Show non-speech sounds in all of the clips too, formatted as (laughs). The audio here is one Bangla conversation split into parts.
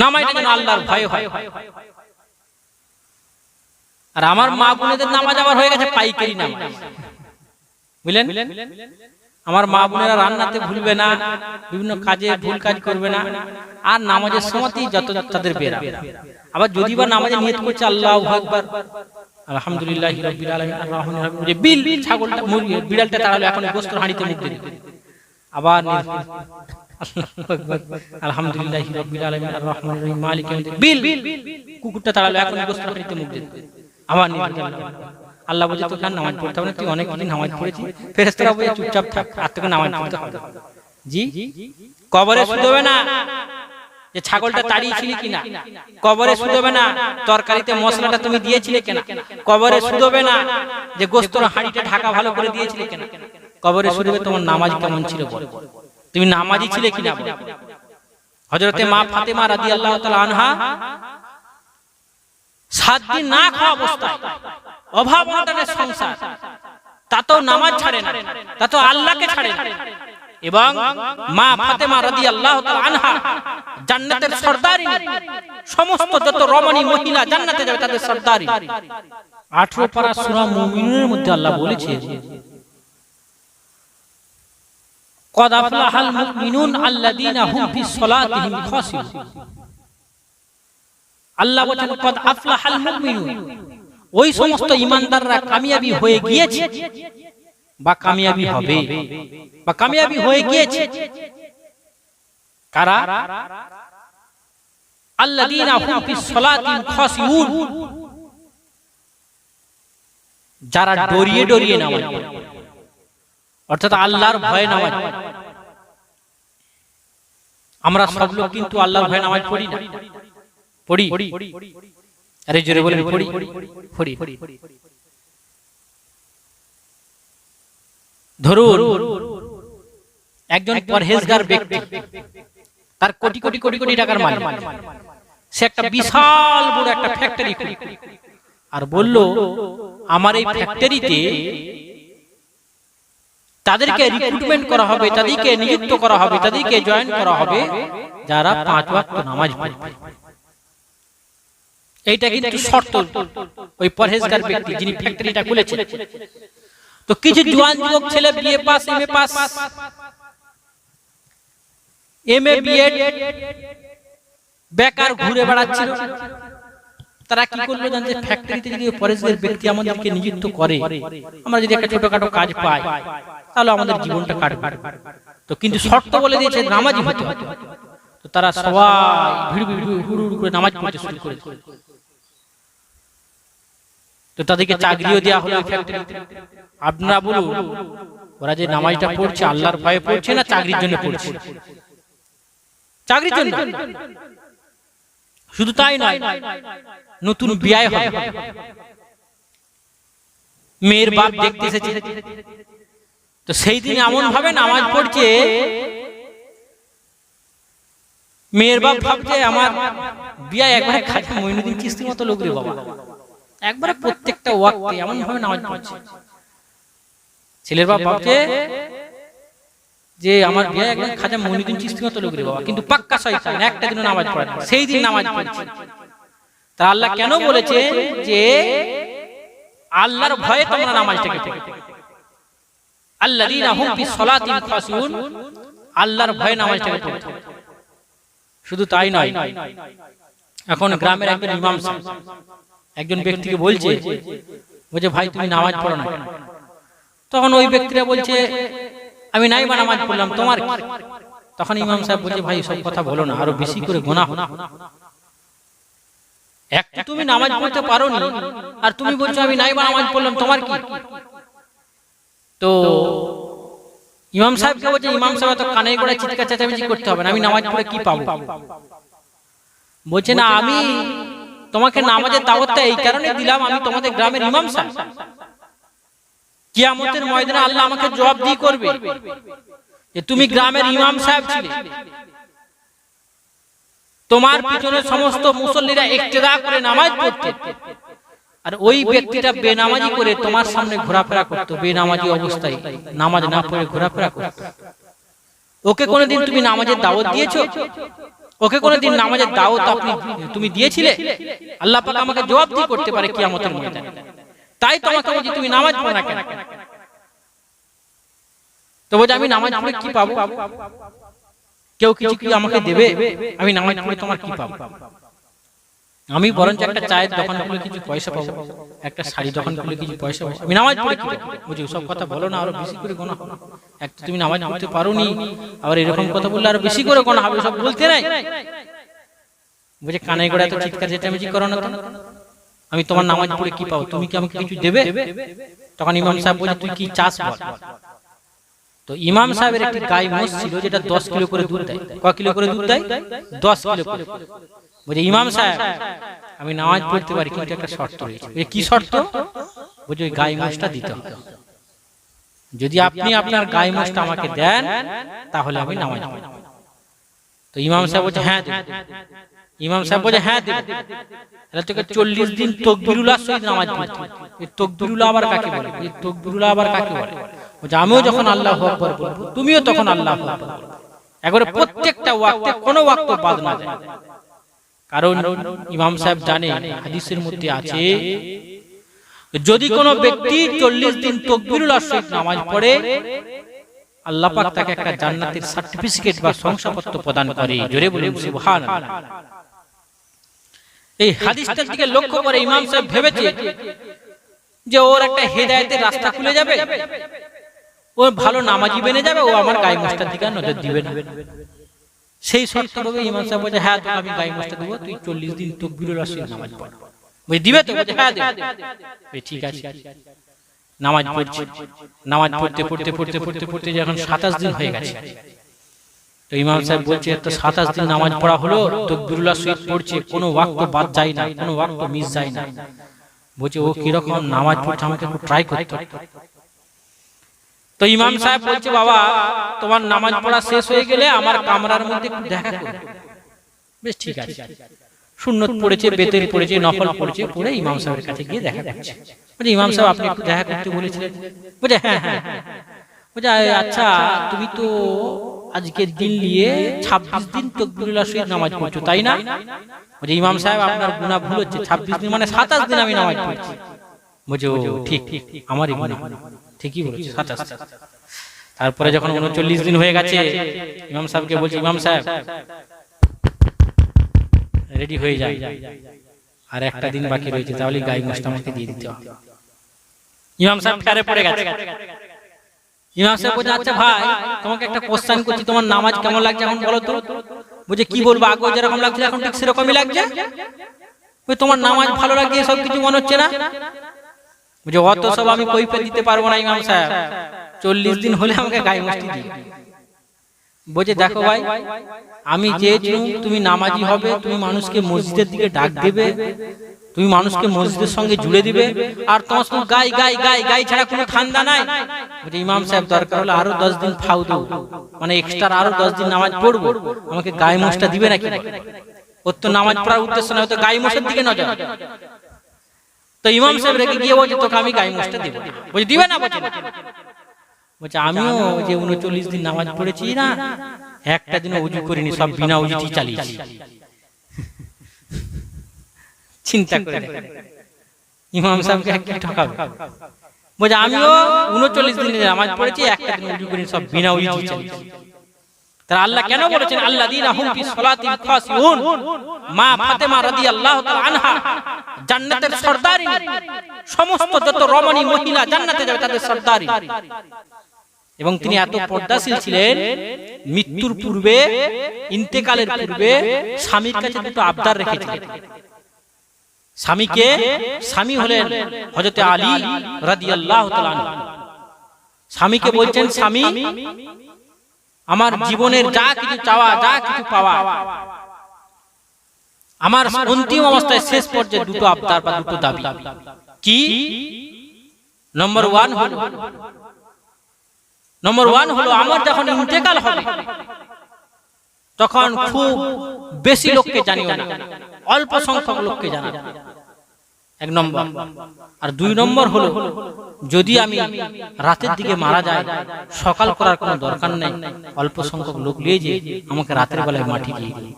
নামাজটা যেন আল্লাহর ভয় হয়। আর আমার মা বোনেদের নামাজ আবার হয়ে গেছে পাইকারি নামাজ। বুঝলেন? আমার মা বোনেরা রান্নাতে ভুলবে না বিভিন্ন কাজে ভুল কাজ করবে না। আর নামাজের সময়তেই যত তাদের বেরা আবার যদি বা নামাজে নিয়ত করছে আল্লাহ আকবার। আলহামদুলিল্লাহ রাব্বিল আলামিন। আর রহমানির রহিম যে বিল ছাগলটা মুরগি বিড়ালটা তাড়ালো এখন গোস্ত হাঁড়িতে মুখ দিল। আবার। আল্লাহ নামাজ পড়তে হবে তুই নামাজ চুপচাপ থাক আর তোকে নামাজ পড়তে হবে জি? কবরে শুধবে না? যে ছাগলটা তাড়িয়েছিলি কিনা? কবরে শুধবে না? তরকারিতে মশলাটা তুমি দিয়েছিলে কেনা? কবরে শুধবে না? যে গোস্তর হাঁড়িটা ঢাকা ভালো করে দিয়েছিলে কেনা? কবরে শুধবে তোমার নামাজ কেমন ছিল বলো? তুমি নামাজি ছিলে কিনা হজরতে মা ফাতেমা রাদি আল্লাহ আনহা সাত দিন না খাওয়া অবস্থায় অভাব সংসার। তাতেও নামাজ ছাড়ে না তাতেও আল্লাহকে ছাড়ে না। এবং মা ফাতেমা রাদি আল্লাহ আনহা জান্নাতের সর্দারিনী। সমস্ত যত রমণী মহিলা জান্নাতে যাবে তাদের সর্দারি আঠারো পারা সুরা মুমিনের মধ্যে আল্লাহ বলেছে قد أفلح المؤمنون الذين هم في صلاتهم خاشعون আল্লাহ বলেন কদ আফলাহাল মুমিনুন ওই সমস্ত ইমানদাররা কামিয়াবি হয়ে গিয়েছে বা কামিয়াবি হবে বা কামিয়াবি হয়ে গিয়েছে কারা আল্লাযীনা হুম ফিস সালাতিন খাশিউন যারা ডরিয়ে ডরিয়ে নামাজ পড়ে অর্থাৎ আল্লাহর ভয়ে নামাজ। আমরা সব লোক কিন্তু আল্লাহর ভয়ে নামাজ পড়ি না। পড়ি। আরে জোরে বলেন পড়ি। পড়ি ধরুন একজন পরহেজগার ব্যক্তি তার কোটি কোটি কোটি কোটি টাকার মালিক। সে একটা বিশাল বড় একটা ফ্যাক্টরি আর বলল আমার এই ফ্যাক্টরিতে তাদেরকে রিক্রুটমেন্ট করা হবে তাদেরকে নিযুক্ত করা হবে তাদেরকে জয়েন করা হবে যারা পাঁচ ওয়াক্ত নামাজ পড়বে। এইটা কিন্তু শর্ত ওই পরহেজগার ব্যক্তি যিনি ফ্যাক্টরিটা খুলেছেন। তো কিছু জোয়ান যুবক ছেলে BA pass MA pass. MA BEd বেকার ঘুরে বেড়াচ্ছিল। তারা কি করল জানছে ফ্যাক্টরিতে যদি পরেশদের ব্যক্তি আমাদেরকে নিযুক্ত করে আমরা যদি একটা ছোটখাটো কাজ পাই। তাহলে আমাদের জীবনটা কাটবে। তো কিন্তু শর্ত বলে দিয়েছে নামাজি হতে হবে। তো তারা সবাই ভিড় ভিড় হুড় হুড় করে নামাজ পড়তে শুরু করে তো তাদেরকে চাকরিও দেওয়া হলো আপনারা বলুন ওরা যে নামাজটা পড়ছে আল্লাহর ভয়ে পড়ছে না চাকরির জন্য পড়ছে? চাকরির জন্য। শুধু তাই নয় নতুন বিয়ে হবে। মেয়ের বাপ দেখতে এসেছে। তো সেই দিন এমন ভাবে নামাজ পড়ছে মেয়ের বাপ ভাবছে আমার বিয়া একবারে খাজা মইনুদ্দিন চিস্তির মতো লোক রে বাবা। একবারে প্রত্যেকটা ওয়াক্তে এমন ভাবে নামাজ পড়ছে। ছেলের বাপ ভাবছে যে আমার বিয়ে একদম খাজা মইনুদ্দিন চিস্তির মতো লোক রে বাবা। কিন্তু পাক্কা শয়তান একটা দিনও নামাজ পড়ে না। সেই দিন নামাজ পড়ছে। তা আল্লাহ কেন বলেছে যে আল্লাহর ভয়ে তোমরা নামাজটাকে পড়ো আল্লাযীনা হুম ফি সলাতিন খাশিউন। আল্লাহর ভয়ে নামাজটাকে পড়ো। শুধু তাই নয় এখন গ্রামের একজন ইমাম একজন ব্যক্তিকে বলছে বলছে ভাই তুমি নামাজ পড়ো না। তখন ওই ব্যক্তিরা বলছে আমি নাই বা নামাজ পড়লাম তোমার তখন ইমাম সাহেব বলছে ভাই সব কথা বলো না আরও বেশি করে গোনা হবে একটা তুমি নামাজ পড়তে পারো নি আর তুমি বলছো আমি নাই বা নামাজ পড়লাম তোমার কি? তো ইমাম সাহেবকে বলছে, ইমাম সাহেব কানে করে চিৎকার চেঁচামেচি করতে হবে না, আমি নামাজ পড়ে কি পাবো? বলছে, না, আমি তোমাকে নামাজের দাওয়াতটা এই কারণে দিলাম, আমি তোমাদের গ্রামের ইমাম সাহেব। কিয়ামতের ময়দানে আল্লাহ আমাকে জবাব দিয়ে করবে যে, তুমি গ্রামের ইমাম সাহেব ছিলে। তোমার পিছনে সমস্ত মুসল্লিরা ইক্তেদা করে নামাজ পড়তে। আর ওই ব্যক্তিটা বেনামাজি করে তোমার সামনে ঘোরাফেরা করতো বেনামাজি অবস্থায় নামাজ না পড়ে ঘোরাফেরা করতো। ওকে কোনোদিন তুমি নামাজের দাওয়াত দিয়েছ? ওকে কোনোদিন নামাজের দাওয়াত আপনি তুমি দিয়েছিলে? আল্লাহ পাক আমাকে জবাব দিয়ে করতে পারে কিয়ামতের ময়দানে। তাই তোমাকে বলছি তুমি নামাজ পড়ো না কেন? তো বলছে আমি নামাজ পড়ে কি পাবো? কেউ কিছু কি আমাকে দেবে? আমি নামাজ পড়ে তোমার কি পাবো? আমি বরঞ্চ একটা চায়ের দোকান খুলে কিছু পয়সা পাবো। একটা শাড়ি দোকান খুলে কিছু পয়সা পাবো। আমি নামাজ পড়ে? বুঝি সব কথা বলো না আরও বেশি করে গোনা। হবে এক তো তুমি নামাজ পড়তে পারো নি আবার এরকম কথা বললে আরও বেশি করে গোনা হবে সব বলতে নাই? বুঝে কানে গোড়া তো চিৎকার চেঁচামেচি করো না আমি তোমার নামাজ পড়ে কি পাবো? তুমি কি আমাকে কিছু দেবে? তখন ইমাম সাহেব বলছে তুই কি চাস বল? তো ইমাম সাহেবের একটি গাই মোষ ছিল যেটা দশ কিলো করে দুধ দেয় ক কিলো করে দুধ দেয় দশ কিলো করে বলছে, ইমাম সাহেব, আমি নামাজ পড়তে পারি, কিন্তু একটা শর্ত রয়েছে। কি শর্ত? বলছে, ওই গাই মোষটা দিতে হবে। যদি আপনি আপনার গাই মোষটা আমাকে দেন, তাহলে আমি নামাজ তো ইমাম সাহেব বলছে হ্যাঁ। ইমাম সাহেব বলছে হ্যাঁ দেব। তাহলে তোকে চল্লিশ দিন তকবিরুল্লাহ সহিত নামাজ পড়তে। এই তকবিরুল্লাহ আবার কাকে বলে? এই তকবিরুল্লাহ আবার কাকে বলে? বলছে, আমিও যখন আল্লাহ আকবার বলব, তুমিও তখন আল্লাহ। একবারে প্রত্যেকটা ওয়াক্তে কোনো ওয়াক্ত বাদ না যায়। কারণ ইমাম সাহেব জানে হাদিসের মধ্যে আছে যদি কোনো ব্যক্তি চল্লিশ দিন তকবিরুল্লাহ সহিত নামাজ পড়ে আল্লাহ পাক তাকে একটা জান্নাতের সার্টিফিকেট বা শংসাপত্র প্রদান করে। জোরে বলুন সুবহানাল্লাহ। এই হাদিসটার দিকে লক্ষ্য করে ইমাম সাহেব ভেবেছে যে ওর একটা হেদায়েতের রাস্তা খুলে যাবে ও ভালো নামাজি বেনে যাবে ও আমার গায়ে মোস্তার দিকে নজর দিবে না। সেই শর্ত ভাবে ইমাম সাহেব বলছে হ্যাঁ তোকে আমি গায়ে দেবো তুই চল্লিশ দিন তকবিরুল আসির নামাজ পড়। দিবে তো বলছে হ্যাঁ দেবে। ঠিক আছে। নামাজ পড়ছে। নামাজ পড়তে পড়তে পড়তে পড়তে পড়তে যখন সাতাশ দিন হয়ে গেছে। তো ইমাম সাহেব বলছে তো সাতাশ দিন নামাজ পড়া হলো তো বিরুল্লাহ শহীদ পড়ছে কোনো ওয়াক্ত বাদ যায় না কোনো ওয়াক্ত মিস যায় না। বলছে ও কীরকম নামাজ পড়ছে আমাকে একটু ট্রাই করতে হবে। তো ইমাম সাহেব বলছে বাবা তোমার নামাজ পড়া শেষ হয়ে গেলে আমার কামরার মধ্যে দেখা করো। বেশ ঠিক আছে। সুন্নত পড়েছে বেতের পড়েছে নফল পড়েছে পড়ে ইমাম সাহেবের কাছে গিয়ে দেখা করছে। বলছে ইমাম সাহেব আপনি একটু দেখা করতে বলেছিলেন। বলছে হ্যাঁ হ্যাঁ হ্যাঁ। বলছে আচ্ছা তুমি তো আজকের দিন নিয়ে ছাব্বিশ দিন তকবিরুল্লাহ সহিত নামাজ পড়ছো তাই না? বলছে ইমাম সাহেব আপনার গুণা ভুল হচ্ছে ছাব্বিশ দিন মানে সাতাশ দিন আমি নামাজ পড়ছি। ও ঠিক ঠিক আমারই গুণা ঠিকই বলেছে সাতাশ তারপরে যখন উনচল্লিশ দিন হয়ে গেছে ইমাম সাহেবকে বলছে ইমাম সাহেব রেডি হয়ে যায় আর একটা দিন বাকি রয়েছে তাহলে গাই আমাকে দিয়ে দিতে হবে। ইমাম সাহেব ফেরে পড়ে গেছে। ইমাম সাহেব বলছে আচ্ছা ভাই তোমাকে একটা কোশ্চেন করছি তোমার নামাজ কেমন লাগছে এখন বলো তো? বুঝে কি বলব আগে যেরকম লাগছিল এখন ঠিক সেরকমই লাগছে? তোমার নামাজ ভালো লাগছে সব কিছু মনে হচ্ছে না? বুঝে অত সব আমি কৈফিয়ত দিতে পারব না ইমাম সাহেব। চল্লিশ দিন হলে আমাকে গায়ে মুষ্টি দিই বলছে দেখো ভাই আমি চেয়েছি তুমি নামাজি হবে তুমি মানুষকে মসজিদের দিকে ডাক দেবে তুমি মানুষকে মসজিদের সঙ্গে জুড়ে দিবে আর তোমার শুধু গাই গাই গাই গাই ছাড়া কোনো ঠান্ডা নাই? বলছে ইমাম সাহেব দরকার হলে আরও দশ দিন ফাউ দেবো মানে এক্সট্রা আরও দশ দিন নামাজ পড়ব। আমাকে গায়ে মোষটা দিবে নাকি? ওর তো নামাজ পড়ার উদ্দেশ্য নয় তো গায়ে মোষের দিকে নজর। তো ইমাম সাহেব রেখে গিয়ে বলছে তোকে আমি গায়ে মোষটা দিব। বলছে দিবে না বলছে। বলছে আমিও যে উনচল্লিশ দিন নামাজ পড়েছি না একটা দিন উজু করিনি সব বিনা উজুটি চালিয়েছি। (laughs) চিন্তা করে ইমাম সাহেবকে কি ঠকাবে। বলছে আমিও উনচল্লিশ দিন নামাজ পড়েছি একটা দিন উজু করিনি সব বিনা উজুটি চালিয়েছি। তারা আল্লাহ কেন বলেছেন আল্লাহ দিন হুম ফি সলাতিন খাসিউন মা ফাতেমা রাদিয়াল্লাহু তাআলা আনহা জান্নাতের সর্দারিনী। সমস্ত যত রমণী মহিলা জান্নাতে যাবে তাদের সর্দারিনী। এবং তিনি এত পর্দাশীল ছিলেন মৃত্যুর পূর্বে ইন্তেকালের পূর্বে স্বামীর কাছে দুটো আবদার রেখেছিলেন। স্বামীকে স্বামী হলেন হযরতে আলী রাদিয়াল্লাহু তাআলা স্বামীকে বলছেন স্বামী আমার জীবনের যা কিছু চাওয়া যা কিছু পাওয়া। আমার অন্তিম অবস্থায় শেষ পর্যায়ে দুটো আবদার বা দুটো দাবি। কি? নম্বর ওয়ান হলো নম্বর ওয়ান হলো আমার যখন ইন্তেকাল হবে তখন খুব বেশি লোককে জানিও না। অল্প সংখ্যক লোককে জানা এক নম্বর। আর দুই নম্বর হলো যদি আমি রাতের দিকে মারা যাই সকাল করার কোনো দরকার নেই অল্প সংখ্যক লোক নিয়ে যে আমাকে রাতের বেলায় মাটি দিয়ে দিই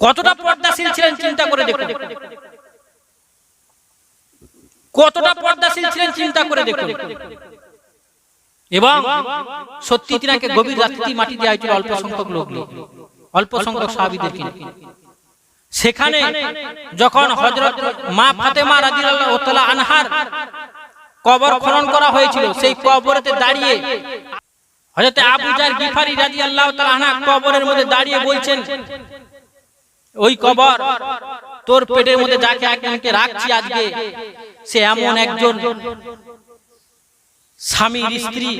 কতটা পর্দাশীল ছিলেন চিন্তা করে দেখুন। কতটা পর্দাশীল ছিলেন চিন্তা করে দেখুন। এবং সত্যি তিনাকে গভীর রাত্রি মাটি দেওয়া হয়েছিল অল্প সংখ্যক লোক নিয়ে, অল্প সংখ্যক সাহাবিদেরকে। সেখানে যখন হজরত মা ফাতেমা রাদিয়াল্লাহু তাআলা আনহার কবর খনন করা হয়েছিল সেই কবরেতে দাঁড়িয়ে হযরত আবু জার গিফারি রাদিয়াল্লাহু তাআলা আনহা কবরের মধ্যে দাঁড়িয়ে বলছেন ওই কবর তোর পেটের মধ্যে যাকে একজনকে রাখছি আজকে সে এমন একজন স্বামীর স্ত্রী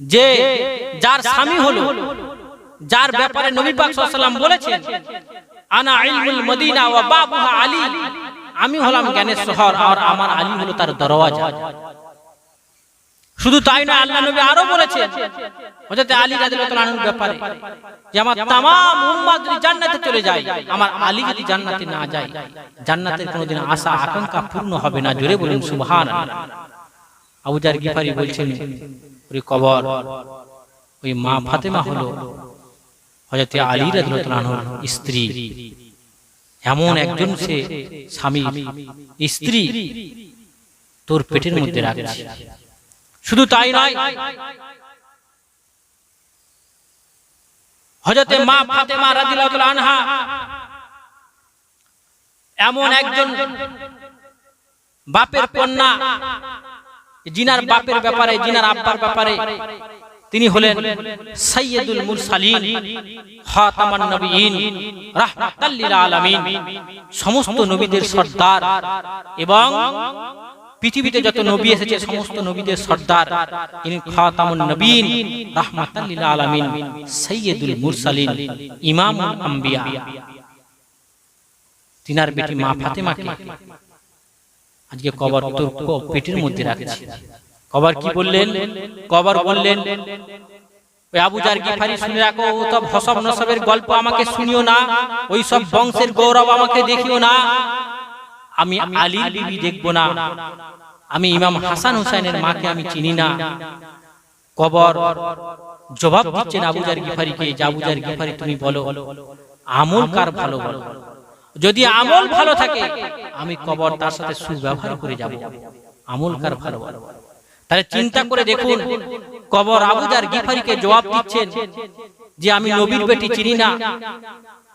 যে যার স্বামী হলো। যার ব্যাপারে নবী পাক সাল্লাল্লাহু আলাইহি ওয়াসাল্লাম বলেছেন আনা ইলমুল মদিনা ওয়া বাবুহা আলী আমি হলাম জ্ঞানের শহর আর আমার আলী হলো তার দরওয়াজা শুধু তাই নয় আল্লাহ নবী আরো বলেছেন হযরত আলী রাদিয়াল্লাহু তাআলার ব্যাপারে যে আমার तमाम উম্মাত যদি জান্নাতে চলে যায় আমার আলী যদি জান্নাতে না যায় জান্নাতের কোনোদিন আশা আকাঙ্ক্ষা পূর্ণ হবে না জোরে বলুন সুবহানাল্লাহ আবু জার গিফারি বলছেন ওই কবর ওই মা ফাতেমা হলো হযরত আলী রাদিয়াল্লাহু স্ত্রী। এমন একজন সে স্বামী স্ত্রী তোর পেটের মধ্যে রাখছে শুধু তাই নয় হযরতে মা ফাতেমা রাদিয়াল্লাহু আনহা। এমন একজন বাপের কন্যা জিনার বাপের ব্যাপারে জিনার আব্বার ব্যাপারে। তিনি হলেন সাইয়্যিদুল মুরসালিন খাতামান নবিয়িন রাহমাতাল লিল আলামিন। সমস্ত নবীদের সর্দার এবং পৃথিবীতে যত নবী এসেছে সমস্ত নবীদের সর্দার। ইনি খাতামুন নবীন রাহমাতাল লিল আলামিন সাইয়্যিদুল মুরসালিন ইমামুল আম্বিয়া। তিনার বেটি মা ফাতেমাকে আজকে কবর তোর পেটের মধ্যে রাখছে। কবর কি বললেন? কবর বললেন ওই আবু জার গিফারি শুনে রাখো ও সব হসব নসবের গল্প আমাকে শুনিও না ওই সব বংশের গৌরব আমাকে দেখিও না আমি আলী বিবি দেখব না আমি ইমাম হাসান হুসাইনের মাকে আমি চিনি না। কবর জবাব দিচ্ছেন আবুজার গিফারিকে যে আবুজার গিফারি তুমি বলো আমল কার ভালো বলো? যদি আমল ভালো থাকে আমি কবর তার সাথে সুব্যবহার করে যাব। আমল কার ভালো বলো? তাহলে চিন্তা করে দেখুন কবর আবুজার গিফারিকে জবাব দিচ্ছেন যে আমি নবীর বেটি চিনি না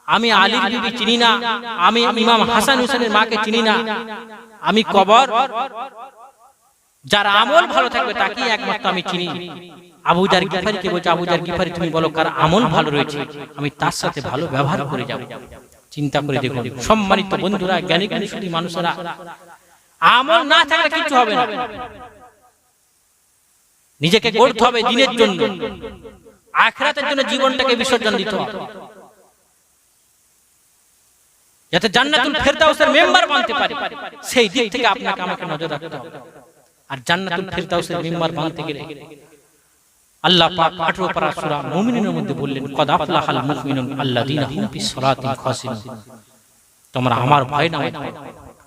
আমি আলীর বিবি চিনি না আমি ইমাম হাসান হুসেনের মাকে চিনি না। আমি কবর যার আমল ভালো থাকবে তাকেই একমাত্র আমি চিনি। আবুজার গিফারিকে বলছে আবুজার গিফারি তুমি বলো কার আমল ভালো রয়েছে। আমি তার সাথে ভালো ব্যবহার করে যাব। চিন্তা করে দেখুন সম্মানিত বন্ধুরা জ্ঞানী জ্ঞানী শুধু মানুষেরা আমল না থাকলে কিছু হবে না। নিজেকে গড়তে হবে দিনের জন্য। আখরাতের জন্য জীবনটাকে বিসর্জন দিতে হবে। যাতে জান্নাতুল ফেরদাউসের মেম্বার বানতে পারে। সেই দিক থেকে আপনাকে আমাকে নজর রাখতে হবে। আর জান্নাতুল ফেরদাউসের মেম্বার বানতে গেলে আল্লাহ পাক 18 পারা সূরা মুমিনের মধ্যে বললেন কদ আফলাহাল মুমিনুন আল্লাযীনা হুম ফিস সালাতিন খাশিউন তোমরা আমার ভয় না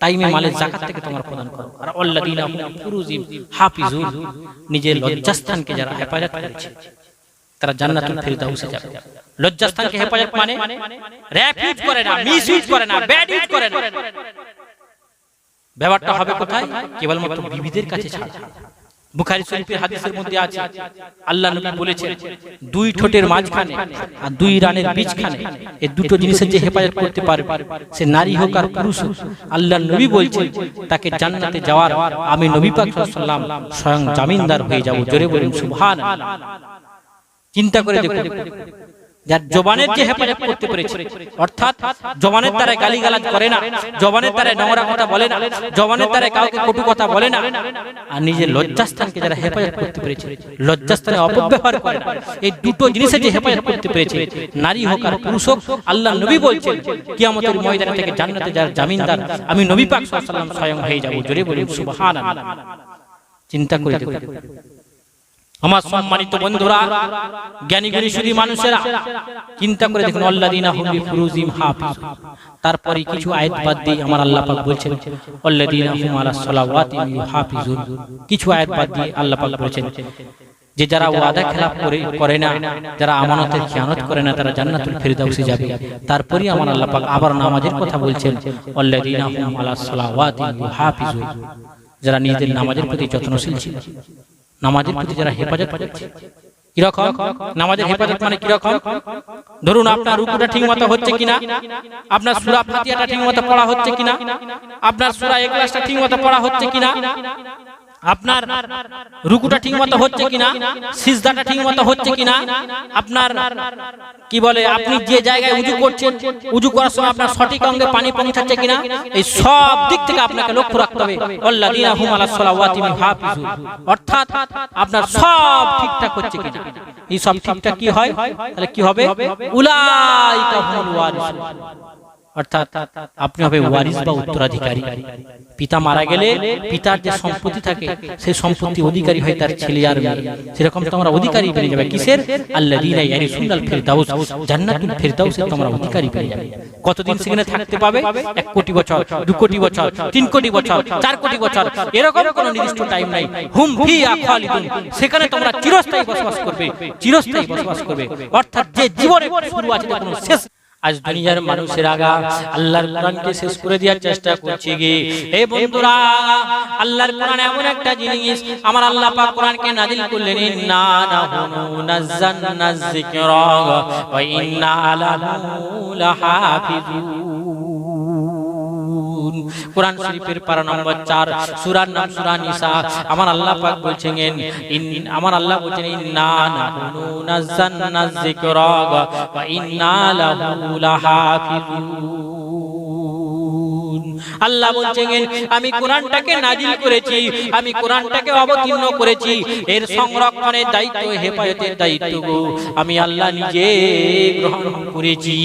টাইমে মালের জাকাত থেকে তোমার প্রদান করো। আর আল্লাযীনা হুম ফুরুজিম হাফিজুন নিজের লজ্জাস্থানকে যারা হেফাজত করেছে তারা জান্নাতুল ফিরদাউসে যাবে। লজ্জাস্থানকে হেফাজত মানে র‍্যাপ ইউজ করে না মিস ইউজ করে না ব্যাড ইউজ করে না। ব্যাপারটা হবে কোথায়? কেবলমাত্র বিবিদের কাছে ছাড়া। বুখারী শরীফের হাদিসের মধ্যে আছে, আল্লাহ নবী বলেছেন, দুই ঠোঁটের মাঝখানে আর দুই রানের বীজখানে এই দুটো জিনিসের যে হেফাজত করতে পারবে, সে নারী হোক আর পুরুষ হোক, আল্লাহ নবী বলছেন, তাকে জান্নাতে যাওয়ার আমি নবী পাক সাল্লাম স্বয়ং জামিনদার হয়ে যাব। জোরে বলুন সুবহান চিন্তা করে দেখুন যার জবানের যে হেফাজত করতে পেরেছে অর্থাৎ জবানের দ্বারা গালিগালাজ করে না জবানের দ্বারা নোংরা কথা বলে না জবানের দ্বারা কাউকে কটু কথা বলে না আর নিজের লজ্জাস্থানকে যারা হেফাজত করতে পেরেছে লজ্জাস্থানে অপব্যবহার করে না এই দুটো জিনিসের যে হেফাজত করতে পেরেছে নারী হোক আর পুরুষ হোক আল্লাহ নবী বলছেন কিয়ামতের ময়দানে থেকে জান্নাতে যার জামিনদার আমি নবী পাক সাল্লাল্লাহু আলাইহি ওয়াসাল্লাম স্বয়ং হয়ে যাব জোরে সুবহানাল্লাহ। চিন্তা করে দেখুন। আমার সম্মানিত বন্ধুরা জ্ঞানী জ্ঞানী শুধু মানুষেরা চিন্তা করে দেখুন আল্লাদিনা হুম তারপরে কিছু আয়াত বাদ দিয়ে আমার আল্লাহ পাক বলছেন আল্লাদিনা হুম কিছু আয়াত বাদ দিয়ে আল্লাহ পাক বলছেন যে যারা ওয়াদা খেলাপ করে করে না, যারা আমানতের খেয়ানত করে না, তারা জান্নাতুল ফেরদাউসে যাবে। তারপরে আমার আল্লাহ পাক আবার নামাজের কথা বলছেন আল্লাদিনা হুম যারা নিজেদের নামাজের প্রতি যত্নশীল ছিল। নামাজের প্রতি যারা হেফাজত করছে কীরকম? নামাজের হেফাজত মানে কীরকম? ধরুন আপনার রুকুটা ঠিক মতো হচ্ছে কিনা, আপনার সুরা ফাতিহাটা ঠিক মতো পড়া হচ্ছে কিনা, আপনার সুরা এক্লাসটা ঠিক মতো পড়া হচ্ছে কিনা আপনার রুকুটা ঠিক মতো হচ্ছে কিনা, সিজদাটা ঠিক মতো হচ্ছে কিনা, আপনার কি বলে, আপনি যে জায়গায় উজু করছেন, উজু করার সময় আপনার সঠিক অঙ্গে পানি পৌঁছাচ্ছে কিনা, এই সব দিক থেকে আপনাকে লক্ষ্য রাখতে হবে। অর্থাৎ আপনার সব ঠিকঠাক হচ্ছে কিনা। এই সব ঠিকঠাক কি হয়? তাহলে কি হবে? ওয়ারিসুন। অর্থাৎ আপনি হবে ওয়ারিস বা উত্তরাধিকারী। পিতা মারা গেলে পিতার যে সম্পত্তি থাকে, সেই সম্পত্তি অধিকারী হয় তার ছেলে আর সেরকম তোমরা অধিকারী যাবে। কিসের? ফিরদাউসের তোমরা অধিকারী যাবে। কতদিন সেখানে থাকতে পাবে? এক কোটি বছর, দু কোটি বছর, তিন কোটি বছর, চার কোটি বছর, এরকম কোনো নির্দিষ্ট টাইম নাই। হুম সেখানে তোমরা চিরস্থায়ী বসবাস করবে, চিরস্থায়ী বসবাস করবে। অর্থাৎ যে জীবনে শুরু আছে কোনো শেষ আজ দুনিয়ার মানুষের আগা আল্লাহর কোরআনকে শেষ করে দেওয়ার চেষ্টা করছি গে এই বন্ধুরা আল্লাহর কোরআন এমন একটা জিনিস আমার আল্লাহ পাক কোরআনকে নাজিল করলেন ইন্না নাহনু নাযালনা যিকরা ওয়া ইন্না আলা লাহাফিজুন। কোরআন শরীফের পারা নম্বর 4 সূরার নাম সূরা আমার আল্লাহ বলছেন আমার আল্লাহ বলছেন, ইন্না নাহুনু নাযালনা যিকরা ওয়া ইন্না লাহু লাহাফিজুন। আল্লাহ বলছেন, আমি কোরআনটাকে নাজিল করেছি, আমি কোরআনটাকে অবতীর্ণ করেছি, এর সংরক্ষণের দায়িত্ব, হেফাজতের দায়িত্ব গো, আমি আল্লাহ নিজে গ্রহণ করেছি।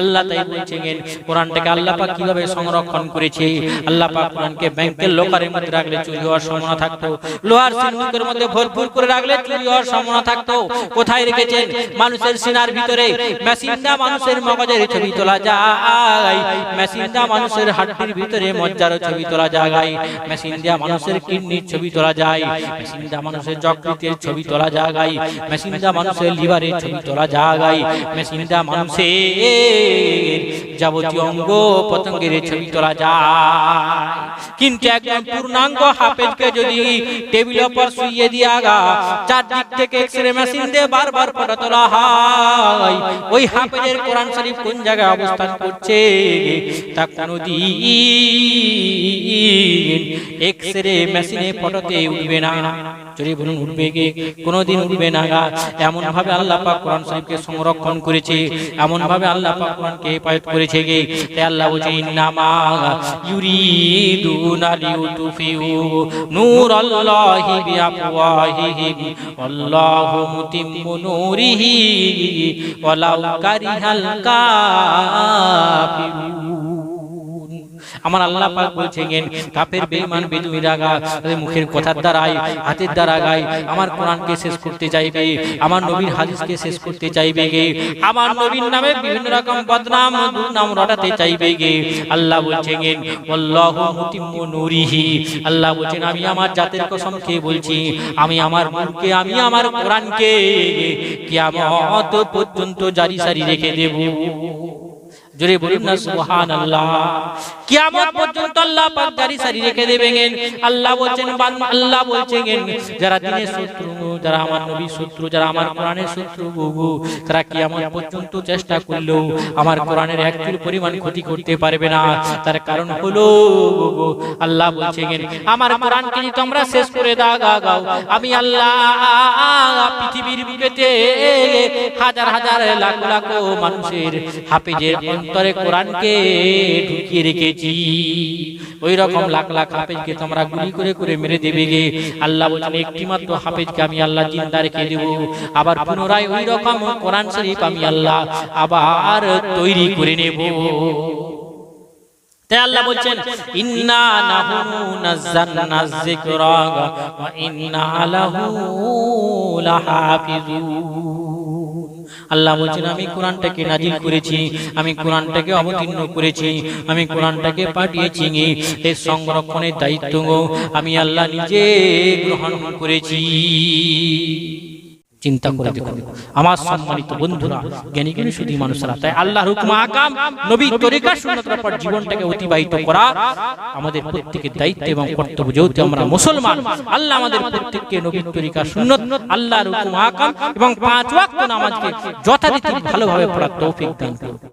আল্লাহ তাই বলছেন, কোরআনটাকে আল্লাহ পাক কীভাবে সংরক্ষণ করেছে? আল্লাহ পাক কোরআনকে ব্যাংকের লোকারের মধ্যে রাখলে চুরি হওয়ার সম্ভাবনা থাকতো, লোহার সিন্ধুকের মধ্যে ভরপুর করে রাখলে চুরি হওয়ার সম্ভাবনা থাকতো। কোথায় রেখেছেন? মানুষের সিনার ভিতরে, মেশিনটা মানুষের মগজের ছবি তোলা যায়। মেশিন দিয়া মানুষের হাড্ডির ভিতরে মজ্জার ছবি তোলা যায় মেশিন দিয়া মানুষের কিডনির ছবি তোলা যায় মেশিন দিয়া মানুষের ছবি তোলা যায় মেশিন মানুষের লিভারের ছবি তোলা যায় মেশিন মানুষের যাবতীয় অঙ্গ পতঙ্গের ছবি তোলা যায়। কিন্তু একজন পূর্ণাঙ্গ হাফেজকে যদি টেবিলের উপর শুইয়ে দিয়া গা চারদিক থেকে মেশিন দিয়ে বারবার ফটো তোলা হয়, ওই হাফেজের কোরআন শরীফ কোন জায়গায় অবস্থান করছে? কোনদিন এক্সরে মেশিনে সংরক্ষণ করেছে। এমন ভাবে আল্লাহ কোরআনকে করেছে গে আল্লাহ বলছে আমার আল্লাহ পাক বলছেন, কাফের, বেঈমান বেদুইরা গা মুখের কথার দ্বারাই, হাতের দ্বারা গায়, আমার কোরআনকে শেষ করতে চাইবে, আমার নবীর হাদিসকে শেষ করতে চাইবে গে, আমার নবীর নামে বিভিন্ন রকম বদনাম, দুর্নাম রটাতে চাইবে গে। আল্লাহ বলছেন আল্লাহু মুতিম্মু নূরিহি। আল্লাহ বলছেন, আমি আমার জাতের কসম খেয়ে বলছি, আমি আমার নূরকে আমি আমার কোরআনকে কিয়ামত পর্যন্ত জারি সারি রেখে দেব। জোরে বলুন না সুবহানাল্লাহ। কিয়ামত পর্যন্ত আল্লাহ পাক জারি সারি রেখে দেবেন। আল্লাহ বলছেন আল্লাহ বলছেন, যারা শত্রু, যারা আমার নবীর শত্রু, যারা আমার কোরআনের শত্রু, তারা কিয়ামত পর্যন্ত চেষ্টা আমার কোরআনের পরিমাণ ক্ষতি করতে পারবে না। তার কারণ হলো, আল্লাহ বলছেন, আমার কোরআনকে যদি তোমরা শেষ করে দাও আমি আল্লাহ পৃথিবীর হাজার হাজার লাখ লাখ মানুষের হাফিজের অন্তরে কোরআনকে ঢুকিয়ে রেখেছি। ওই রকম লাখ লাখ হাফেজকে তোমরা গুলি করে করে মেরে দেবে গে আল্লাহ বলছেন একটি মাত্র হাফেজকে আমি আল্লাহ জিন্দা রেখে দেব। আবার পুনরায় ওই রকম কোরআন শরীফ আমি আল্লাহ আবার তৈরি করে নেব। আল্লাহ বলছেন আল্লাহ বলছেন, আমি কোরআনটাকে নাজিল করেছি, আমি কোরআনটাকে অবতীর্ণ করেছি, আমি কোরআনটাকে পাঠিয়েছি এর সংরক্ষণের দায়িত্ব আমি আল্লাহ নিজে গ্রহণ করেছি। চিন্তা করে দেখুন। আমার সম্মানিত বন্ধুরা জ্ঞানী জ্ঞানী শুধু মানুষরা। তাই আল্লাহ হুকুম আকাম নবী তরিকা সুন্নতের পর জীবনটাকে অতিবাহিত করা আমাদের প্রত্যেকের দায়িত্ব এবং কর্তব্য যেহেতু আমরা মুসলমান আল্লাহ আমাদের প্রত্যেককে নবী তরিকা সুন্নত আল্লাহর হুকুম আকাম এবং পাঁচ ওয়াক্ত নামাজকে যথারীতি ভালোভাবে পড়ার তৌফিক দান করুন।